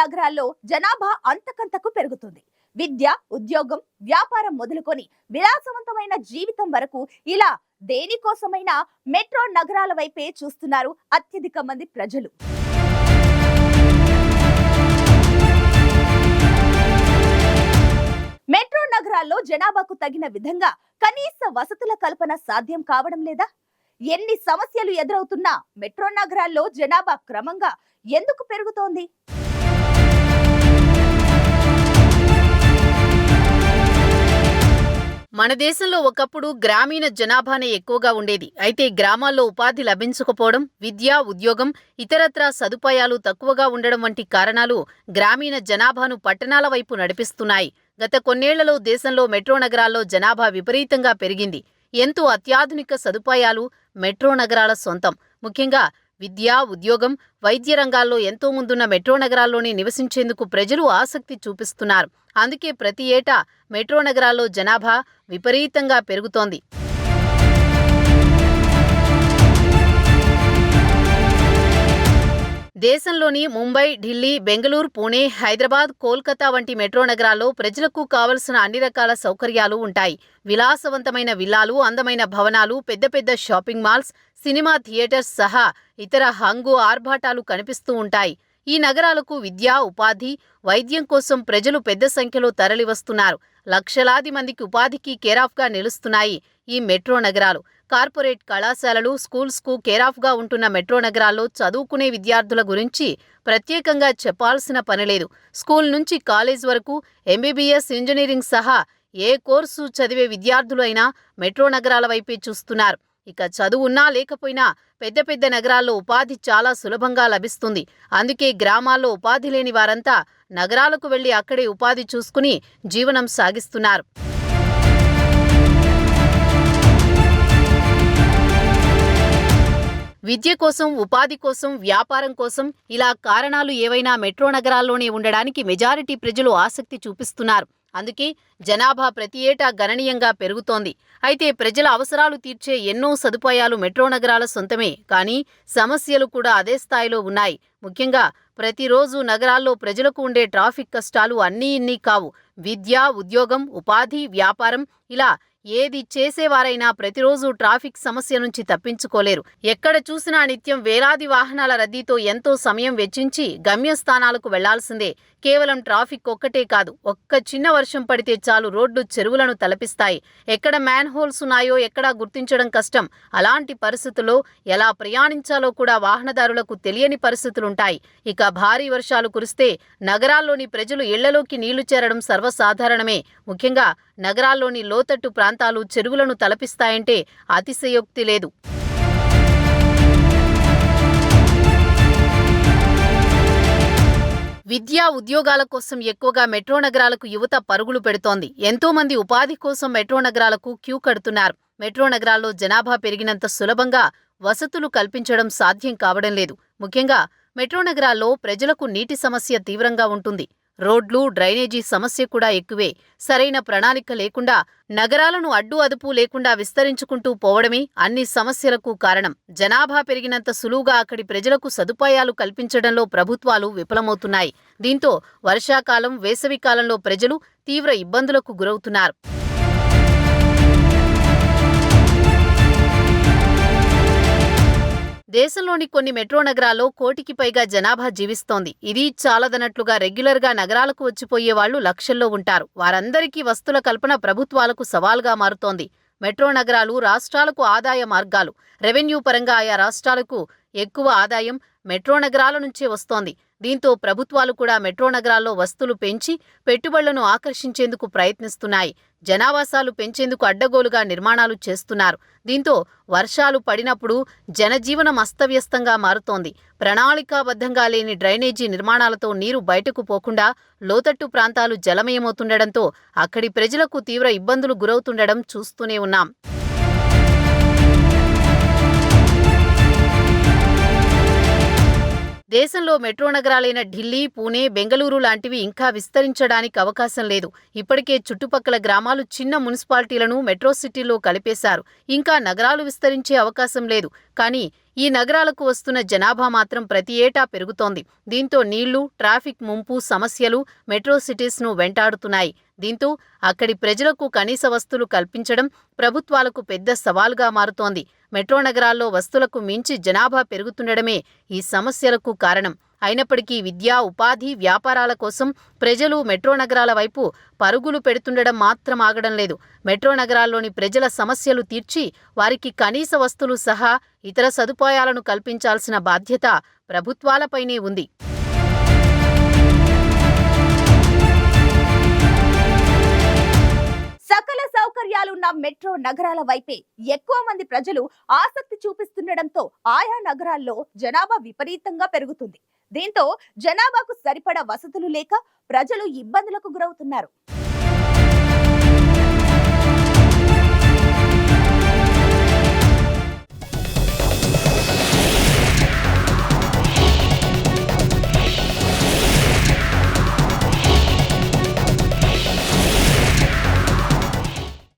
నగరాల్లో జనాభా అంతకంతకు పెరుగుతుంది. విద్య ఉద్యోగం వ్యాపారం మొదలుకొని విలాసవంతమైన జీవితం వరకు ఇలా దేనికోసమైనా మెట్రో నగరాల వైపే చూస్తున్నారు అత్యధిక మంది ప్రజలు. మెట్రో నగరాల్లో జనాభాకు తగిన విధంగా కనీస వసతుల కల్పన సాధ్యం కావడం లేదా? ఎన్ని సమస్యలు ఎదురవుతున్నా మెట్రో నగరాల్లో జనాభా క్రమంగా ఎందుకు పెరుగుతోంది? మన దేశంలో ఒకప్పుడు గ్రామీణ జనాభానే ఎక్కువగా ఉండేది. అయితే గ్రామాల్లో ఉపాధి లభించకపోవడం విద్య ఉద్యోగం ఇతరత్రా సదుపాయాలు తక్కువగా ఉండడం వంటి కారణాలు గ్రామీణ జనాభాను పట్టణాల వైపు నడిపిస్తున్నాయి. గత కొన్నేళ్ళలో దేశంలో మెట్రో నగరాల్లో జనాభా విపరీతంగా పెరిగింది. ఎంతో అత్యాధునిక సదుపాయాలు మెట్రో నగరాల సొంతం. ముఖ్యంగా విద్య ఉద్యోగం వైద్య రంగాల్లో ఎంతో ముందున్న మెట్రో నగరాల్లోనే నివసించేందుకు ప్రజలు ఆసక్తి చూపిస్తున్నారు. అందుకే ప్రతి ఏటా మెట్రో నగరాల్లో జనాభా విపరీతంగా పెరుగుతోంది. దేశంలోని ముంబై ఢిల్లీ బెంగళూరు పూణే హైదరాబాద్ కోల్కతా వంటి మెట్రో నగరాల్లో ప్రజలకు కావలసిన అన్ని రకాల సౌకర్యాలు ఉంటాయి. విలాసవంతమైన విల్లాలు అందమైన భవనాలు పెద్ద పెద్ద షాపింగ్ మాల్స్ సినిమా థియేటర్స్ సహా ఇతర హంగు ఆర్భాటాలు కనిపిస్తూ ఉంటాయి. ఈ నగరాలకు విద్య ఉపాధి వైద్యం కోసం ప్రజలు పెద్ద సంఖ్యలో తరలివస్తున్నారు. లక్షలాది మందికి ఉపాధికి కేరాఫ్గా నిలుస్తున్నాయి ఈ మెట్రో నగరాలు. కార్పొరేట్ కళాశాలలు స్కూల్స్కు కేరాఫ్గా ఉంటున్న మెట్రో నగరాల్లో చదువుకునే విద్యార్థుల గురించి ప్రత్యేకంగా చెప్పాల్సిన పనిలేదు స్కూల్ నుంచి కాలేజ్ వరకు ఎంబీబీఎస్ ఇంజనీరింగ్ సహా ఏ కోర్సు చదివే విద్యార్థులైనా మెట్రో నగరాల వైపే చూస్తున్నారు. ఇక చదువున్నా లేకపోయినా పెద్ద పెద్ద నగరాల్లో ఉపాధి చాలా సులభంగా లభిస్తుంది. అందుకే గ్రామాల్లో ఉపాధి లేని వారంతా నగరాలకు వెళ్ళి అక్కడే ఉపాధి చూసుకుని జీవనం సాగిస్తున్నారు. విద్య కోసం ఉపాధి కోసం వ్యాపారం కోసం ఇలా కారణాలు ఏవైనా మెట్రో నగరాల్లోనే ఉండడానికి మెజారిటీ ప్రజలు ఆసక్తి చూపిస్తున్నారు. అందుకే జనాభా ప్రతి ఏటా గణనీయంగా పెరుగుతోంది. అయితే ప్రజల అవసరాలు తీర్చే ఎన్నో సదుపాయాలు మెట్రో నగరాల సొంతమే. కానీ సమస్యలు కూడా అదే స్థాయిలో ఉన్నాయి. ముఖ్యంగా ప్రతిరోజు నగరాల్లో ప్రజలకు ఉండే ట్రాఫిక్ కష్టాలు అన్నీ ఇన్ని కావు. విద్య ఉద్యోగం ఉపాధి వ్యాపారం ఇలా ఏది చేసేవారైనా ప్రతిరోజు ట్రాఫిక్ సమస్య నుంచి తప్పించుకోలేరు. ఎక్కడ చూసినా నిత్యం వేలాది వాహనాల రద్దీతో ఎంతో సమయం వెచ్చించి గమ్యస్థానాలకు వెళ్ళాల్సిందే. కేవలం ట్రాఫిక్ ఒక్కటే కాదు ఒక్క చిన్న వర్షం పడితే చాలు రోడ్లు చెరువులను తలపిస్తాయి. ఎక్కడ మ్యాన్ హోల్స్ ఉన్నాయో ఎక్కడా గుర్తించడం కష్టం. అలాంటి పరిస్థితుల్లో ఎలా ప్రయాణించాలో కూడా వాహనదారులకు తెలియని పరిస్థితులుంటాయి. ఇక భారీ వర్షాలు కురిస్తే నగరాల్లోని ప్రజలు ఇళ్ళలోకి నీళ్ళు చేరడం సర్వసాధారణమే. ముఖ్యంగా నగరాల్లోని లోతట్టు ప్రాంతాలు చెరువులను తలపిస్తాయంటే అతిశయోక్తి లేదు. విద్యా ఉద్యోగాల కోసం ఎక్కువగా మెట్రో నగరాలకు యువత పరుగులు పెడుతోంది. ఎంతో మంది ఉపాధి కోసం మెట్రో నగరాలకు క్యూ కడుతున్నారు. మెట్రో నగరాల్లో జనాభా పెరిగినంత సులభంగా వసతులు కల్పించడం సాధ్యం కావడం లేదు. ముఖ్యంగా మెట్రో నగరాల్లో ప్రజలకు నీటి సమస్య తీవ్రంగా ఉంటుంది. రోడ్లు డ్రైనేజీ సమస్య కూడా ఎక్కువే. సరైన ప్రణాళిక లేకుండా నగరాలను అడ్డు అదుపు లేకుండా విస్తరించుకుంటూ పోవడమే అన్ని సమస్యలకు కారణం. జనాభా పెరిగినంత సులువుగా అక్కడి ప్రజలకు సదుపాయాలు కల్పించడంలో ప్రభుత్వాలు విఫలమవుతున్నాయి. దీంతో వర్షాకాలం వేసవికాలంలో ప్రజలు తీవ్ర ఇబ్బందులకు గురవుతున్నారు. దేశంలోని కొన్ని మెట్రో నగరాల్లో కోటికి పైగా జనాభా జీవిస్తోంది. ఇది చాలదనట్లుగా రెగ్యులర్గా నగరాలకు వచ్చిపోయే వాళ్ళు లక్షల్లో ఉంటారు. వారందరికీ వస్తుల కల్పన ప్రభుత్వాలకు సవాల్గా మారుతోంది. మెట్రో నగరాలు రాష్ట్రాలకు ఆదాయ మార్గాలు. రెవెన్యూ పరంగా ఆయా రాష్ట్రాలకు ఎక్కువ ఆదాయం మెట్రో నగరాల నుంచే వస్తోంది. దీంతో ప్రభుత్వాలు కూడా మెట్రో నగరాల్లో వస్తువులు పెంచి పెట్టుబడులను ఆకర్షించేందుకు ప్రయత్నిస్తున్నాయి. జనావాసాలు పెంచేందుకు అడ్డగోలుగా నిర్మాణాలు చేస్తున్నారు. దీంతో వర్షాలు పడినప్పుడు జనజీవనం అస్తవ్యస్తంగా మారుతోంది. ప్రణాళికాబద్ధంగా లేని డ్రైనేజీ నిర్మాణాలతో నీరు బయటకు పోకుండా లోతట్టు ప్రాంతాలు జలమయమవుతుండటంతో అక్కడి ప్రజలకు తీవ్ర ఇబ్బందులు గురవుతుండడం చూస్తూనే ఉన్నాం. దేశంలో మెట్రో నగరాలైన ఢిల్లీ పూణే బెంగళూరు లాంటివి ఇంకా విస్తరించడానికి అవకాశం లేదు. ఇప్పటికే చుట్టుపక్కల గ్రామాలు చిన్న మున్సిపాలిటీలను మెట్రో సిటీలో కలిపేశారు. ఇంకా నగరాలు విస్తరించే అవకాశం లేదు. కానీ ఈ నగరాలకు వస్తున్న జనాభా మాత్రం ప్రతి ఏటా పెరుగుతోంది. దీంతో నీళ్ళు ట్రాఫిక్ ముంపు సమస్యలు మెట్రో సిటీస్ను వెంటాడుతున్నాయి. దీంతో అక్కడి ప్రజలకు కనీస వస్తువులు కల్పించడం ప్రభుత్వాలకు పెద్ద సవాలుగా మారుతోంది. మెట్రో నగరాల్లో వస్తువులకు మించి జనాభా పెరుగుతుండడమే ఈ సమస్యలకు కారణం. అయినప్పటికీ విద్యా ఉపాధి వ్యాపారాల కోసం ప్రజలు మెట్రో నగరాల వైపు పరుగులు పెడుతుండడం మాత్రం ఆగడం లేదు. మెట్రో నగరాల్లోని ప్రజల సమస్యలు తీర్చి వారికి కనీస వస్తువులు సహా ఇతర సదుపాయాలను కల్పించాల్సిన బాధ్యత ప్రభుత్వాలపైనే ఉంది. నగరాల వైపే ఎక్కువ మంది ప్రజలు ఆసక్తి చూపిస్తుండటంతో ఆయా నగరాల్లో జనాభా విపరీతంగా పెరుగుతుంది. దీంతో జనాభాకు సరిపడా వసతులు లేక ప్రజలు ఇబ్బందులకు గురవుతున్నారు.